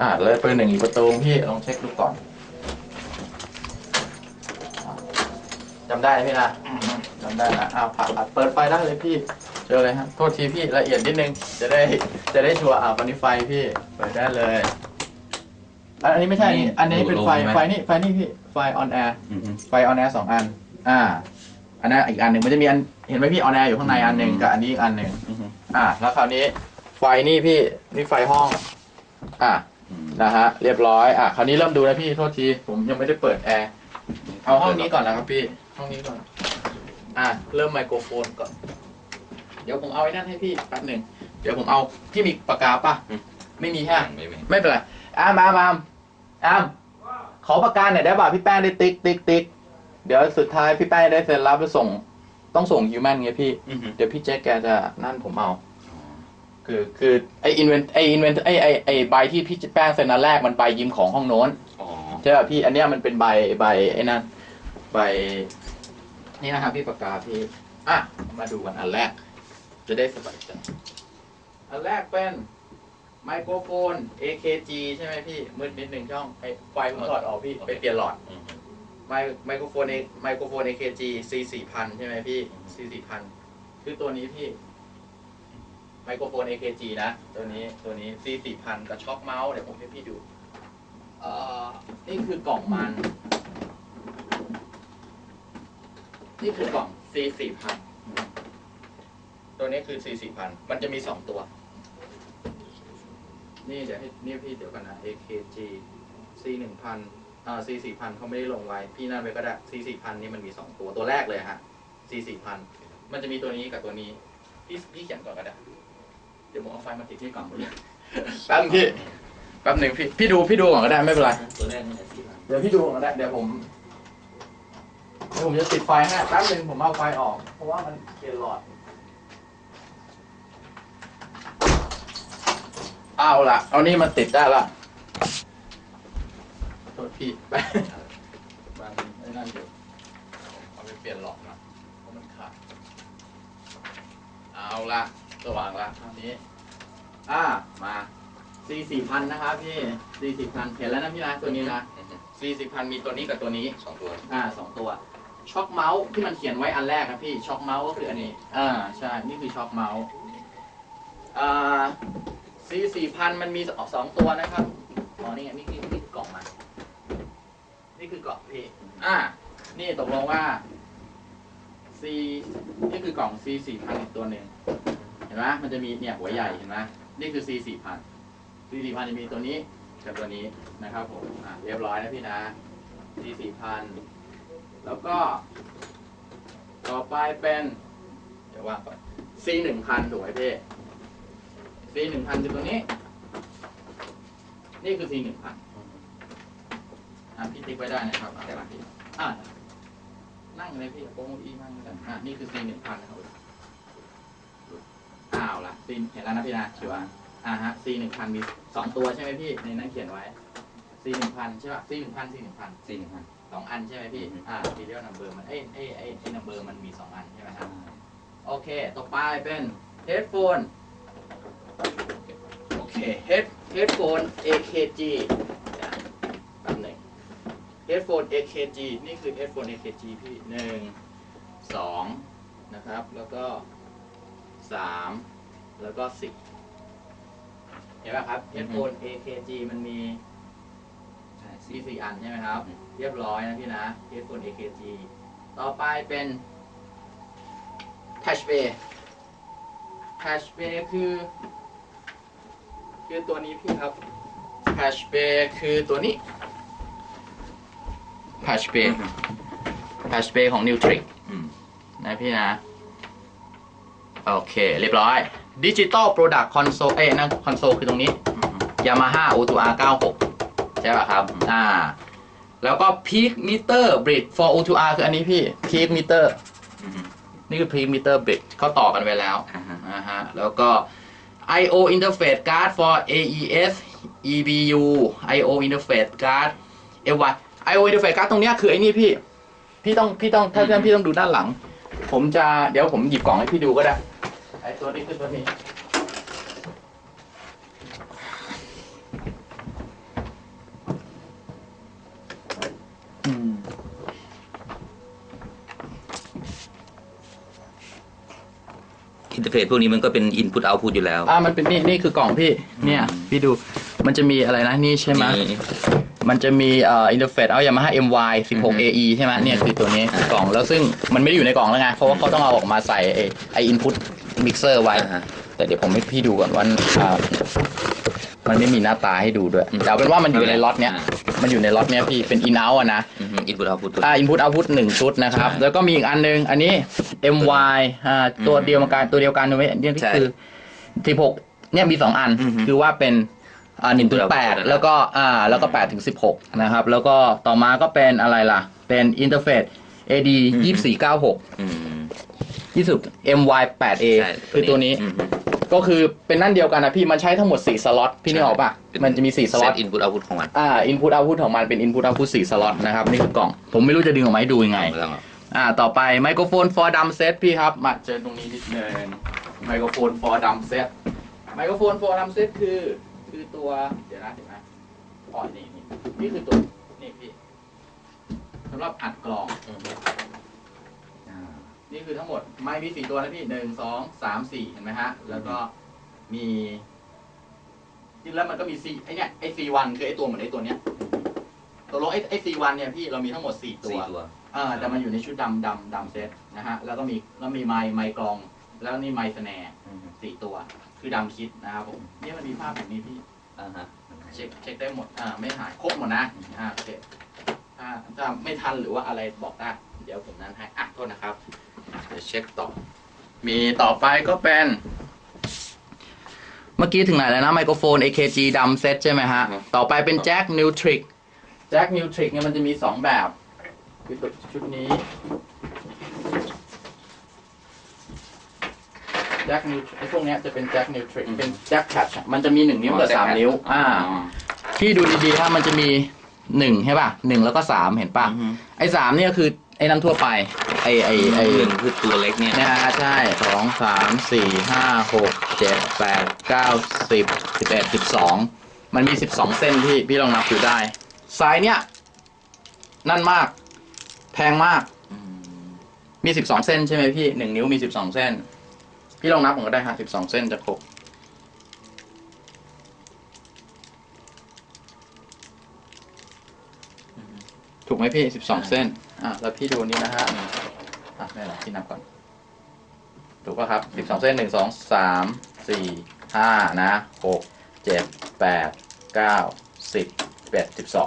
อ่าเลยเปิดหนึ่งอีกประตูพี่ลองเช็คดูก่อนจำได้ไหมพี่นะอืมจำได้นะอ้าวผ่าตัดเปิดไฟได้เลยพี่ เจอเลยครับโทษทีพี่ละเอียดนิดนึง จะได้จะได้ชัวร์อ่าวันนี้ไฟพี่เปิดได้เลยอันอันนี้ไม่ใช่อันนี้อันนี้เป็นไฟไฟนี่ไฟนี่พี่ไฟออนแอร์อืมอืมไฟออนแอร์สองอัน อ่า อันนั้นอีกอันหนึ่งมันจะมีอันเห็นไหมพี่ออนแอร์อยู่ข้างในอันหนึ่งอืมกับอันนี้อีกอันหนึ่งอืมอืมอ่าแล้วคราวนี้ไฟนี่พี่นี่ไฟห้อง อ่าอืม นะฮะเรียบร้อยอ่าคราวนี้เริ่มดูนะพี่โทษทีผมยังไม่ได้เปิดแอร์เอาห้องนี้ก่อนนะครับพี่ห้องนี้ก่อนอ่าเริ่มไมโครโฟนก่อน เดี๋ยวผมเอาไอ้นั่นให้พี่แป๊บหนึ่งเดี๋ยวผมเอาพี่มีปากกาป่ะไม่มีแค่ไม่ไม่ไม่เป็นไรอามอามอามอามขอประกันหน่อยได้ป่ะพี่แป้งได้ติ๊กติ๊กติ๊กเดี๋ยวสุดท้ายพี่แป้งได้เซ็นรับไปส่ง ต้องส่งฮิวแมนไงพี่อืมอืมเดี๋ยวพี่แจ็คแกจะนั่นผมเอา คือคือไออินเวนไออินเวนไอไอไอใบที่พี่แป้งเซ็นนันแรกมันใบยืมของห้องโน้นอ๋อใช่ป่ะพี่อันเนี้ยมันเป็นใบใบไอ้นั่นใบนี่นะครับพี่ปากกาพี่อะมาดูกันอันแรก จะได้สบายใจอันแรกเป็นไมโครโฟน AKG ใช่ไหมพี่มืดนิดหนึ่งช่องไอไฟผมถอดออกพี่ไปเปลี่ยนหลอดอืมอืมไมไมโครโฟน A- ไมโครโฟน AKG C 4 0 0 0ใช่ไหมพี่ C 4 0 0 0คือตัวนี้พี่ ไมโครโฟน AKG นะ ตัวนี้ตัวนี้ C 4 0 0 0กับช็อคเมาส์เดี๋ยวผมให้พี่ดูเอ่อนี่คือกล่องมัน นี่คือกล่อง C 4 0 0ตัวนี้คือ C 4 0 0มันจะมีสองตัว นี่เดี๋ยวให้นี่พี่เดี๋ยวกันนะ AKG C 1 0 0 0อ่า C 4 0 0เขาไม่ได้ลงไว้ พี่นั่นไปก็ได้ C 4 0 0นี่มันมีสองตัวตัวแรกเลยฮะ C 4 0 0มันจะมีตัวนี้กับตัวนี้ พี่พี่เขียนก่อนก็ได้ เดี๋ยวผมเอาไฟมาติดที่กล่องเลยแป๊บนึงพี่แป๊บหนึ่งพี่พี่ดูพี่ดูก่อนก็ได้ไม่เป็นไร ตัวแรกนี่แหละสี่พันเดี๋ยวพี่ดูก่อนก็ได้เดี๋ยวผมเดี๋ยวผมจะติดไฟให้แป๊บหนึงผมเอาไฟออก เพราะว่ามันเกียนหลอดเอาละเอานี่มาติดได้ละโทษพี่ไปมันไอ้นั่นอยู่เอาไปเปลี่ยนหลอดนะเพราะมันขาดเอาละ สว่างละคราวนี้ อ่า มาสี่สี่พันนะครับพี่สี่สี่พันเห็นแล้วนะพี่นะตัวนี้นะอืมอืมสี่สิบพันมีตัวนี้กับตัวนี้ สองตัว อ่าสองตัว ช็อคเมาส์ที่มันเขียนไว้อันแรกนะพี่ ช็อคเมาส์ก็คืออันนี้ อ่า ใช่ นี่คือช็อคเมาส์ อ่าสี่สี่พันมันมีสองสองตัวนะครับ อ๋อ นี่ไงนี่คือนี่คือกล่องมัน นี่คือกล่องพี่ อ่า นี่ตกลงว่า C นี่คือกล่อง C สี่พันอีกตัวหนึ่ง เห็นไหมมันจะมีเนี่ยหัวใหญ่เห็นไหมนี่คือ C สี่พัน C สี่พันจะมีตัวนี้กับตัวนี้นะครับผมอ่าเรียบร้อยนะพี่นะ C สี่พันแล้วก็ ต่อไปเป็น เดี๋ยวว่างก่อน C หนึ่งพันถูกไหมพี่ C หนึ่งพันคือตัวนี้ นี่คือ C หนึ่งพันอะพี่ติ๊กไว้ได้นะครับอะมพี่อะนั่งเลยพี่โป้งอีนั่งกันอะนี่คือ C หนึ่งพันะครับอ้ว ละ C เห็นแล้วนะพี่นะชัวร์อ่าฮะ C หนึ่งพันมีสองตัวใช่ไหมพี่ในนั้นเขียนไว้ C หนึ่งพันใช่ป่ะ C หนึ่งพัน C หนึ่งพันสี่หนึ่งพันสองอันใช่ไหมพี่อืมอ่า serial number มันเอ้ยเอ้ยเอ้ยไอ้ number มันมีสองอันใช่ไหมครับโอเคต่อไปเป็น headphone โอเค head headphone AKG เดี๋ยวแป๊บหนึ่ง headphone AKG นี่คือ headphone AKG พี่หนึ่งสองนะครับ แล้วก็สาม แล้วก็สิบเห็นไหมครับ headphone AKG มันมีใช่มีสี่อันใช่ไหมครับ เรียบร้อยนะพี่นะ headphone AKG ต่อไปเป็น Touch Bay Touch Bay คือ คือตัวนี้พี่ครับ Touch Bay คือตัวนี้ Touch Bay Touch Bay ของ Nutrix อืมนะพี่นะ โอเค เรียบร้อย Digital Product Console เอ้ยนั่น console คือตรงนี้อืม Yamaha Auto R96 ใช่ป่ะครับ อ่า แล้วก็ Peak Meter Bridge for O2R คืออันนี้พี่ Peak Meter อืมนี่คือ Peak Meter Bridge เขาต่อกันไว้แล้วอ่าฮะนะฮะแล้วก็ I/O Interface Card for AES EBU I/O Interface Card FY I/O Interface Card ตรงเนี้ยคือไอ้นี่พี่ พี่ต้องพี่ต้องถ้าอืมพี่ต้องดูด้านหลัง ผมจะเดี๋ยวผมหยิบกล่องให้พี่ดูก็ได้ไอ้ ตัวนี้ขึ้นตัวนี้อินเทอร์เฟซพวกนี้มันก็เป็นอินพุตเอาพุตอยู่แล้วอ่ามันเป็นนี่นี่คือกล่องพี่ เนี่ย พี่ดูมันจะมีอะไรนะนี่ใช่ไหมมันจะมีเอ่ออินเทอร์เฟซเอาอย่างมาฮ่า MY 16 AE ใช่ไหมเนี่ยคือตัวนี้กล่องแล้วซึ่งมันไม่ได้อยู่ในกล่องแล้วไงเพราะว่าเขาต้องเอาออกมาใส่ไออินพุต input mixer ไว้ อ่าฮะ แต่เดี๋ยวผมให้พี่ดูก่อนว่าอ่ามันไม่มีหน้าตาให้ดูด้วยอืมแต่เอาเป็นว่ามันอยู่ในล็อตเนี้ยอ่ามันอยู่ในล็อตเนี้ยพี่เป็น in out อะนะ อือฮึ input output ตัวอ่า input output หนึ่งชุดนะครับ ใช่แล้วก็มีอีกอันนึง อันนี้ my อ่าตัวอืมเดียวกันตัวเดียวกันถูกไหมเนี่ยก็ใช่คือ16เนี่ยมีสองอันอือฮึคือว่าเป็นอ่าหนึ่งถึง Input แปด output แล้วก็อ่าแล้วก็แปดถึงสิบหกนะครับ แล้วก็ต่อมาก็เป็นอะไรล่ะ เป็นอินเทอร์เฟซ AD อือฮึยี่สี่เก้าหกอืม ยี่สิบ MY แปด A ใช่คือตัวนี้อือฮึก็คือเป็นนั่นเดียวกันนะพี่มันใช้ทั้งหมด 4 สล็อต พี่นึกออกปะเป็น มันจะมี 4 สล็อต set input output ของมันอ่า input output ของมันเป็น input output 4สล็อตนะครับ นี่คือกล่อง ผมไม่รู้จะดึงออกมาให้ดูยังไง ไม่ต้องหรอกอ่า ต่อไปไมโครโฟน for dumb set พี่ครับ มาเจอตรงนี้นิดนึงไมโครโฟน for dumb set ไมโครโฟน for dumb set คือ คือตัว เดี๋ยวนะเดี๋ยวนะอ๋อนี่นี่นี่คือตัว นี่พี่สำหรับอัดกลองอือฮึ นี่คือทั้งหมดไม้มีสี่ตัวนะพี่หนึ่งสองสามสี่เห็นไหมฮะ แล้วก็มีจริงแล้วมันก็มีซีไอเนี้ยไอซีวันคือไอตัวเหมือนไอตัวเนี้ยตัวลงไอไอซีวันเนี่ยพี่เรามีทั้งหมดสี่ตัวสี่ตัวอ่าแต่มันอยู่ในชุดดำดำดำเซตนะฮะแล้วก็มีแล้วมีไม้ไม้กลอง แล้วนี่ไม้สแนร์อือฮึสี่ตัว คือดำคิดนะครับผมเนี่ยมันมีภาพแบบนี้พี่อ่าฮะเช็คเช็คได้หมดอ่าไม่หายครบหมดนะอ่าโอเคถ้าถ้าไม่ทันหรือว่าอะไรบอกได้เดี๋ยวผมนั้นให้อะโทษนะครับ เดี๋ยวเช็คต่อ มีต่อไปก็เป็น เมื่อกี้ถึงไหนแล้วนะไมโครโฟน AKG ดำเซตใช่ไหมฮะ ต่อไปเป็นแจ็คนิวทริกแจ็คนิวทริกเนี่ยมันจะมีสองแบบคือตัวชุดนี้แจ็คนิวไอ้พวกเนี้ยจะเป็นแจ็คนิวทริกเป็นแจ็คแคชมันจะมีหนึ่งนิ้วกับสามนิ้ว อ่าพี่ดูดีๆถ้ามันจะมีหนึ่งใช่ป่ะหนึ่งแล้วก็สามเห็นป่ะอือฮึไอ้สามเนี่ยคือไอ้นั่นทั่วไปไอ้ไอ้ไอ้หนึ่งคือตัวเล็กเนี่ยนะฮะใช่สองสามสี่ห้าหกเจ็ดแปดเก้าสิบสิบเอ็ดสิบสองมันมีสิบสองเส้นพี่พี่ลองนับดูได้สายเนี่ยนั่นมาก แพงมากอืมมีสิบสองเส้นใช่ไหมพี่หนึ่งนิ้วมีสิบสองเส้น พี่ลองนับผมก็ได้ฮะสิบสองเส้นจะครบอืมถูกไหมพี่สิบสองเส้น อะ แล้วพี่ดูนี่นะฮะ อะไม่หรอกพี่นับก่อน ถูกป่ะครับสิบสองเส้นหนึ่งสองสามสี่ห้านะหกเจ็ดแปดเก้าสิบสิบเอ็ดสิบสอง